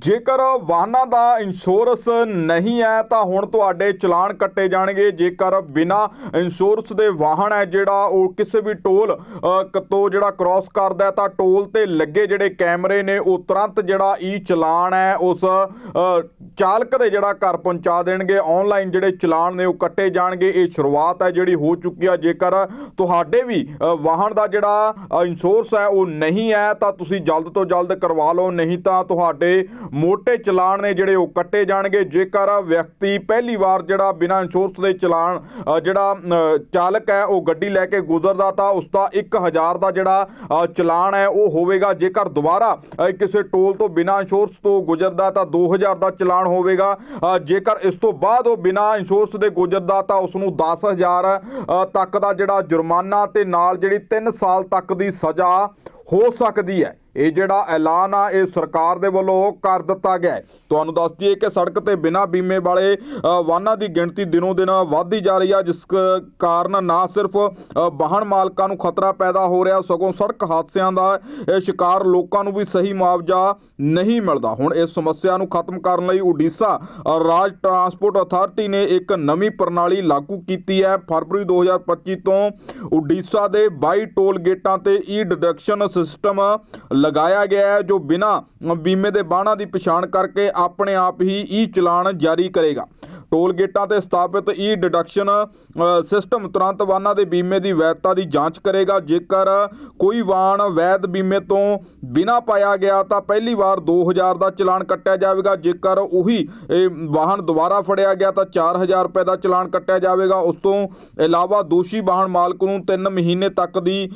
ਜੇਕਰ ਵਾਹਨਾਂ ਦਾ ਇੰਸ਼ੋਰੈਂਸ ਨਹੀਂ ਹੈ ਤਾਂ ਹੁਣ ਤੁਹਾਡੇ ਚਲਾਨ ਕੱਟੇ ਜਾਣਗੇ। ਜੇਕਰ ਬਿਨਾ ਇੰਸ਼ੋਰੈਂਸ ਦੇ ਵਾਹਨ ਹੈ ਜਿਹੜਾ ਉਹ ਕਿਸੇ ਵੀ ਟੋਲ ਕ- ਤੋਂ ਜਿਹੜਾ ਕ੍ਰਾਸ ਕਰਦਾ ਹੈ ਤਾਂ ਟੋਲ ਤੇ ਲੱਗੇ ਜਿਹੜੇ ਕੈਮਰੇ ਨੇ ਉਹ ਤੁਰੰਤ ਜਿਹੜਾ ਈ ਚਲਾਨ ਹੈ ਉਸ ਚਾਲਕ ਦੇ ਜਿਹੜਾ ਘਰ ਪਹੁੰਚਾ ਦੇਣਗੇ। ਆਨਲਾਈਨ ਜਿਹੜੇ ਚਲਾਨ ਨੇ ਉਹ ਕੱਟੇ ਜਾਣਗੇ। ਇਹ ਸ਼ੁਰੂਆਤ ਹੈ ਜਿਹੜੀ ਹੋ ਚੁੱਕੀ ਆ। ਜੇਕਰ ਤੁਹਾਡੇ ਵੀ ਵਾਹਨ ਦਾ ਜਿਹੜਾ ਅ, ਇੰਸ਼ੋਰੈਂਸ ਹੈ ਉਹ ਨਹੀਂ ਹੈ ਤਾਂ ਤੁਸੀਂ ਜਲਦ ਤੋਂ ਜਲਦ ਕਰਵਾ ਲਓ। ਨਹੀਂ ਤਾਂ ਤੁਹਾਡੇ ਮੋٹے ਚਲਾਨ ਨੇ ਜਿਹੜੇ ਉਹ ਕੱਟੇ ਜਾਣਗੇ ਜੇਕਰ ਵਿਅਕਤੀ ਪਹਿਲੀ ਵਾਰ ਜਿਹੜਾ ਬਿਨਾਂ ਇੰਸ਼ੋਰੈਂਸ ਦੇ ਚਲਾਨ ਜਿਹੜਾ ਚਾਲਕ ਹੈ ਉਹ ਗੱਡੀ ਲੈ ਕੇ ਗੁਜ਼ਰਦਾ ਤਾਂ ਉਸ ਦਾ 1000 ਦਾ ਜਿਹੜਾ ਚਲਾਨ ਹੈ ਉਹ ਹੋਵੇਗਾ ਜੇਕਰ ਦੁਬਾਰਾ ਕਿਸੇ ਟੋਲ ਤੋਂ ਬਿਨਾਂ ਇੰਸ਼ੋਰੈਂਸ ਤੋਂ ਗੁਜ਼ਰਦਾ ਤਾਂ 2000 ਦਾ ਚਲਾਨ ਹੋਵੇਗਾ ਜੇਕਰ ਇਸ ਤੋਂ ਬਾਅਦ ਉਹ ਬਿਨਾਂ ਇੰਸ਼ੋਰੈਂਸ ਦੇ ਗੁਜ਼ਰਦਾ ਤਾਂ ਉਸ ਨੂੰ 10000 ਤੱਕ ਦਾ ਜਿਹੜਾ ਜੁਰਮਾਨਾ ਤੇ ਨਾਲ ਜਿਹੜੀ 3 ਸਾਲ ਤੱਕ ਦੀ ਸਜ਼ਾ ਹੋ ਸਕਦੀ ਹੈ ਇਹ ਜਿਹੜਾ ਐਲਾਨ ਆ, ਇਹ ਸਰਕਾਰ ਦੇ ਵੱਲੋਂ ਕਰ ਦਿੱਤਾ ਗਿਆ ਤੁਹਾਨੂੰ ਦੱਸ ਦਈਏ ਕਿ ਸੜਕ ਤੇ ਬਿਨਾਂ ਬੀਮੇ ਵਾਲੇ ਵਾਹਨਾਂ ਦੀ ਗਿਣਤੀ ਦਿਨੋਂ ਦਿਨ ਵੱਧਦੀ ਜਾ ਰਹੀ ਆ, ਜਿਸ ਕ- ਕਾਰਨ ਨਾ ਸਿਰਫ ਵਾਹਨ ਮਾਲਕਾਂ ਨੂੰ ਖਤਰਾ ਪੈਦਾ ਹੋ ਰਿਹਾ, ਸਗੋਂ ਸੜਕ ਹਾਦਸਿਆਂ ਦਾ ਇਹ ਸ਼ਿਕਾਰ ਲੋਕਾਂ ਨੂੰ ਵੀ ਸਹੀ ਮੁਆਵਜ਼ਾ ਨਹੀਂ ਮਿਲਦਾ। ਹੁਣ ਇਸ ਸਮੱਸਿਆ ਨੂੰ ਖਤਮ ਕਰਨ ਲਈ ਉਡੀਸ਼ਾ ਰਾਜ ਟਰਾਂਸਪੋਰਟ ਅਥਾਰਟੀ ਨੇ ਇੱਕ ਨਵੀਂ ਪ੍ਰਣਾਲੀ ਲਾਗੂ ਕੀਤੀ ਹੈ। ਫਰਵਰੀ 2025 ਤੋਂ ਉਡੀਸ਼ਾ ਦੇ 22 ਟੋਲ ਗੇਟਾਂ ਤੇ ਈ ਡਿਡਕਸ਼ਨ ਸਿਸਟਮ ਲਗਾਇਆ ਗਿਆ ਹੈ, ਜੋ ਬਿਨਾਂ ਬੀਮੇ ਦੇ ਵਾਹਨਾਂ ਦੀ ਪਛਾਣ ਕਰਕੇ ਆਪਣੇ ਆਪ ਹੀ ਈ ਚਲਾਨ ਜਾਰੀ ਕਰੇਗਾ। ਟੋਲ ਗੇਟਾਂ ਤੇ ਸਥਾਪਿਤ ਈ ਡਿਡਕਸ਼ਨ ਸਿਸਟਮ ਤੁਰੰਤ ਵਾਹਨਾਂ ਦੇ ਬੀਮੇ ਦੀ ਵੈਧਤਾ ਦੀ ਜਾਂਚ ਕਰੇਗਾ। ਜੇਕਰ ਕੋਈ ਵਾਹਨ ਵੈਧ ਬੀਮੇ ਤੋਂ ਬਿਨਾ ਪਾਇਆ ਗਿਆ, ਤਾਂ ਪਹਿਲੀ ਵਾਰ 2000 ਦਾ ਚਲਾਨ ਕੱਟਿਆ ਜਾਵੇਗਾ। ਜੇਕਰ ਉਹੀ ਵਾਹਨ ਦੁਬਾਰਾ ਫੜਿਆ ਗਿਆ, ਤਾਂ 4000 ਰੁਪਏ ਦਾ ਚਲਾਨ ਕੱਟਿਆ ਜਾਵੇਗਾ। ਉਸ ਤੋਂ ਇਲਾਵਾ ਦੋਸ਼ੀ ਵਾਹਨ ਮਾਲਕ ਨੂੰ 3 ਮਹੀਨੇ ਤੱਕ ਦੀ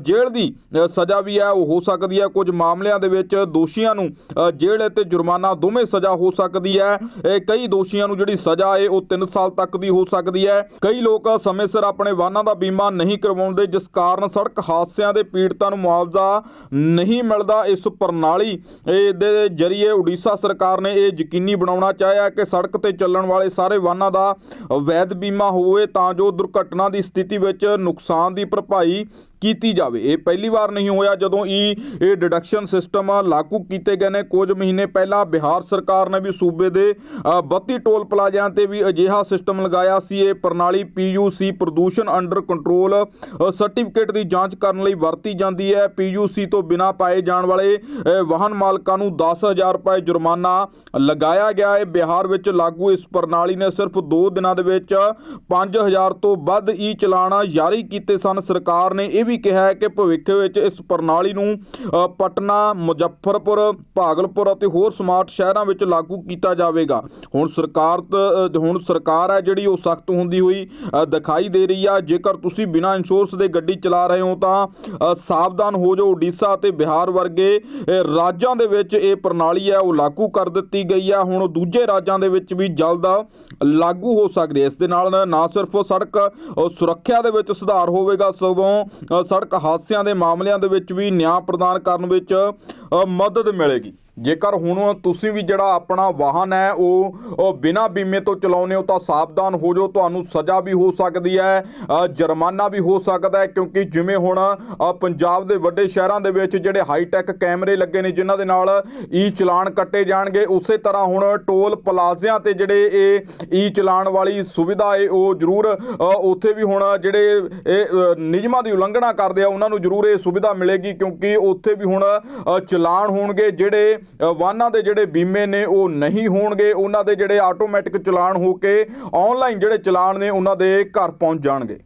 ਜੇਲ੍ਹ ਦੀ ਸਜ਼ਾ ਵੀ ਹੈ, ਉਹ ਹੋ ਸਕਦੀ ਹੈ। ਕੁਝ ਮਾਮਲਿਆਂ ਦੇ ਵਿੱਚ ਦੋਸ਼ੀਆਂ ਨੂੰ ਜੇਲ੍ਹ ਅਤੇ ਜੁਰਮਾਨਾ ਦੋਵੇਂ ਸਜ਼ਾ ਹੋ ਸਕਦੀ ਹੈ। ਕਈ ਦੋਸ਼ੀਆਂ ਨੂੰ ਜਿਹੜੀ ਸਜ਼ਾ ਹੈ ਉਹ 3 ਸਾਲ ਤੱਕ ਦੀ ਹੋ ਸਕਦੀ ਹੈ। ਕਈ ਲੋਕ ਸਮੇਂ ਸਿਰ ਆਪਣੇ ਵਾਹਨਾਂ ਦਾ ਬੀਮਾ ਨਹੀਂ ਕਰਵਾਉਂਦੇ, ਜਿਸ ਕਾਰਨ ਸੜਕ ਹਾਦਸਿਆਂ ਦੇ ਪੀੜਤਾਂ ਨੂੰ ਮੁਆਵਜ਼ਾ ਨਹੀਂ ਮਿਲਦਾ। ਇਸ ਪ੍ਰਣਾਲੀ ਇਹ ਦੇ ਜਰੀਏ ਉੜੀਸਾ ਸਰਕਾਰ ਨੇ ਇਹ ਯਕੀਨੀ ਬਣਾਉਣਾ ਚਾਹਿਆ ਕਿ ਸੜਕ ਤੇ ਚੱਲਣ ਵਾਲੇ ਸਾਰੇ ਵਾਹਨਾਂ ਦਾ ਵੈਧ ਬੀਮਾ ਹੋਵੇ ਤਾਂ ਜੋ ਦੁਰਘਟਨਾ ਦੀ ਸਥਿਤੀ ਵਿੱਚ ਨੁਕਸਾਨ ਦੀ ਭਰਪਾਈ ਕੀਤੀ ਜਾਵੇ। ਇਹ ਪਹਿਲੀ ਵਾਰ ਨਹੀਂ ਹੋਇਆ ਜਦੋਂ ਹੀ ਇਹ ਡਿਡਕਸ਼ਨ ਸਿਸਟਮ ਲਾਗੂ ਕੀਤੇ ਗਏ ਨੇ। ਕੁਝ ਮਹੀਨੇ ਪਹਿਲਾਂ ਬਿਹਾਰ ਸਰਕਾਰ ਨੇ ਵੀ ਸੂਬੇ ਦੇ ਅ, 32 ਟੋਲ ਪਲਾਜ਼ਿਆਂ ਤੇ ਵੀ ਅਜਿਹਾ ਸਿਸਟਮ ਲਗਾਇਆ ਸੀ। ਇਹ ਪ੍ਰਣਾਲੀ ਪੀਯੂਸੀ ਪ੍ਰਦੂਸ਼ਣ ਅੰਡਰ ਕੰਟਰੋਲ ਸਰਟੀਫਿਕੇਟ ਦੀ ਜਾਂਚ ਕਰਨ ਲਈ ਵਰਤੀ ਜਾਂਦੀ ਹੈ। ਪੀਯੂਸੀ ਤੋਂ ਬਿਨਾਂ ਪਾਏ ਜਾਣ ਵਾਲੇ ਵਾਹਨ ਮਾਲਕਾਂ ਨੂੰ 10000 ਰੁਪਏ ਜੁਰਮਾਨਾ ਲਗਾਇਆ ਗਿਆ ਹੈ। ਬਿਹਾਰ ਵਿੱਚ ਲਾਗੂ ਇਸ ਪ੍ਰਣਾਲੀ ਨੇ ਸਿਰਫ 2 ਦਿਨਾਂ ਦੇ ਵਿੱਚ 5000 ਤੋਂ ਵੱਧ ਈ ਚਲਾਣਾ ਜਾਰੀ ਕੀਤੇ ਸਨ। ਸਰਕਾਰ ਨੇ ਇਹ ਵੀ ਕਿਹਾ ਹੈ ਕਿ ਭਵਿੱਖ ਵਿੱਚ ਇਸ ਪ੍ਰਣਾਲੀ ਨੂੰ ਪਟਨਾ, ਮੁਜ਼ੱਫਰਪੁਰ, ਭਾਗਲਪੁਰ ਅਤੇ ਹੋਰ ਸਮਾਰਟ ਸ਼ਹਿਰਾਂ ਵਿੱਚ ਲਾਗੂ ਕੀਤਾ ਜਾਵੇਗਾ। ਹੁਣ ਸਰਕਾਰ ਹੁਣ ਸਰਕਾਰ ਹੈ ਜਿਹੜੀ ਉਹ ਸਖਤ ਹੁੰਦੀ ਹੋਈ ਦਿਖਾਈ ਦੇ ਰਹੀ ਆ। ਜੇਕਰ ਤੁਸੀਂ ਬਿਨਾਂ ਇੰਸ਼ੋਰੈਂਸ ਦੇ ਗੱਡੀ ਚਲਾ ਰਹੇ ਹੋ ਤਾਂ ਸਾਵਧਾਨ ਹੋ ਜਾਓ ਓਡੀਸ਼ਾ ਅਤੇ ਬਿਹਾਰ ਵਰਗੇ ਰਾਜਾਂ ਦੇ ਵਿੱਚ ਇਹ ਪ੍ਰਣਾਲੀ ਹੈ, ਉਹ ਲਾਗੂ ਕਰ ਦਿੱਤੀ ਗਈ ਹੈ ਹੁਣ ਦੂਜੇ ਰਾਜਾਂ ਦੇ ਵਿੱਚ ਵੀ ਜਲਦ ਲਾਗੂ ਹੋ ਸਕਦੀ ਹੈ। ਇਸ ਦੇ ਨਾਲ ਨਾ ਸਿਰਫ ਸੜਕ ਸੁਰੱਖਿਆ ਦੇ ਵਿੱਚ ਸੁਧਾਰ ਹੋਵੇਗਾ। ਸਗੋਂ ਸੜਕ ਹਾਦਸਿਆਂ ਦੇ ਮਾਮਲਿਆਂ ਦੇ ਵਿੱਚ ਵੀ ਨਿਆਂ ਪ੍ਰਦਾਨ ਕਰਨ ਵਿੱਚ ਮਦਦ ਮਿਲੇਗੀ। ਜੇਕਰ ਹੁਣ ਤੁਸੀਂ ਵੀ ਜਿਹੜਾ ਆਪਣਾ ਵਾਹਨ ਹੈ ਉਹ ਉਹ ਬਿਨਾਂ ਬੀਮੇ ਤੋਂ ਚਲਾਉਂਦੇ ਹੋ ਤਾਂ ਸਾਵਧਾਨ ਹੋ ਜਾਓ ਤੁਹਾਨੂੰ ਸਜ਼ਾ ਵੀ ਹੋ ਸਕਦੀ ਹੈ ਜੁਰਮਾਨਾ ਵੀ ਹੋ ਸਕਦਾ ਹੈ ਕਿਉਂਕਿ ਜਿਵੇਂ ਹੁਣ ਪੰਜਾਬ ਦੇ ਵੱਡੇ ਸ਼ਹਿਰਾਂ ਦੇ ਵਿੱਚ ਜਿਹੜੇ ਹਾਈ ਟੈਕ ਕੈਮਰੇ ਲੱਗੇ ਨੇ ਜਿਨ੍ਹਾਂ ਦੇ ਨਾਲ ਈ ਚਲਾਨ ਕੱਟੇ ਜਾਣਗੇ ਉਸੇ ਤਰ੍ਹਾਂ ਹੁਣ ਟੋਲ ਪਲਾਜ਼ਿਆਂ ਤੇ ਜਿਹੜੇ ਇਹ ਈ ਚਲਾਨ ਵਾਲੀ ਸੁਵਿਧਾ ਹੈ ਉਹ ਜ਼ਰੂਰ ਉੱਥੇ ਵੀ ਹੁਣ ਜਿਹੜੇ ਇਹ ਨਿਯਮਾਂ ਦੀ ਉਲੰਘਣਾ ਕਰਦੇ ਆ ਉਹਨਾਂ ਨੂੰ ਜ਼ਰੂਰ ਇਹ ਸੁਵਿਧਾ ਮਿਲੇਗੀ ਕਿਉਂਕਿ ਉੱਥੇ ਵੀ ਹੁਣ ਅ, ਚਲਾਨ ਹੋਣਗੇ ਜਿਹੜੇ ਵਾਹਨਾਂ ਦੇ ਜਿਹੜੇ ਬੀਮੇ ਨੇ ਉਹ ਨਹੀਂ ਹੋਣਗੇ, ਉਹਨਾਂ ਦੇ ਜਿਹੜੇ ਆਟੋਮੈਟਿਕ ਚਲਾਨ ਹੋ ਕੇ ਆਨਲਾਈਨ ਜਿਹੜੇ ਚਲਾਨ ਨੇ ਉਹਨਾਂ ਦੇ ਘਰ ਪਹੁੰਚ ਜਾਣਗੇ।